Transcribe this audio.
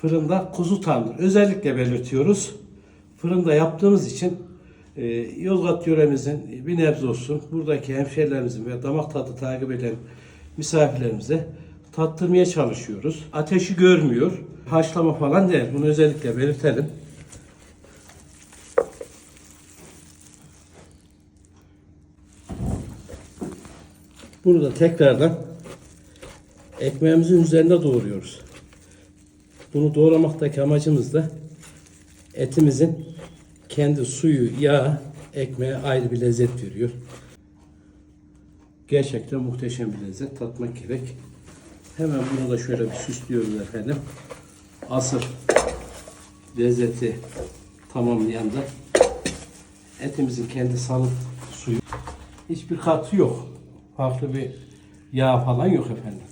fırında kuzu tandır. Özellikle belirtiyoruz. Fırında yaptığımız için e, Yozgat yöremizin bir nebze olsun buradaki hemşehrilerimizin ve damak tadı takip eden misafirlerimize tattırmaya çalışıyoruz. Ateşi görmüyor. Haşlama falan değil. Bunu özellikle belirtelim. Bunu da tekrardan ekmeğimizin üzerine doğruyoruz. Bunu doğramaktaki amacımız da etimizin kendi suyu, yağı ekmeğe ayrı bir lezzet veriyor. Gerçekten muhteşem bir lezzet. Tatmak gerek. Hemen bunu da şöyle bir süslüyoruz efendim. Asıl lezzeti tamamlayan da etimizin kendi salıp suyu. Hiçbir katı yok. Farklı bir yağ falan yok efendim.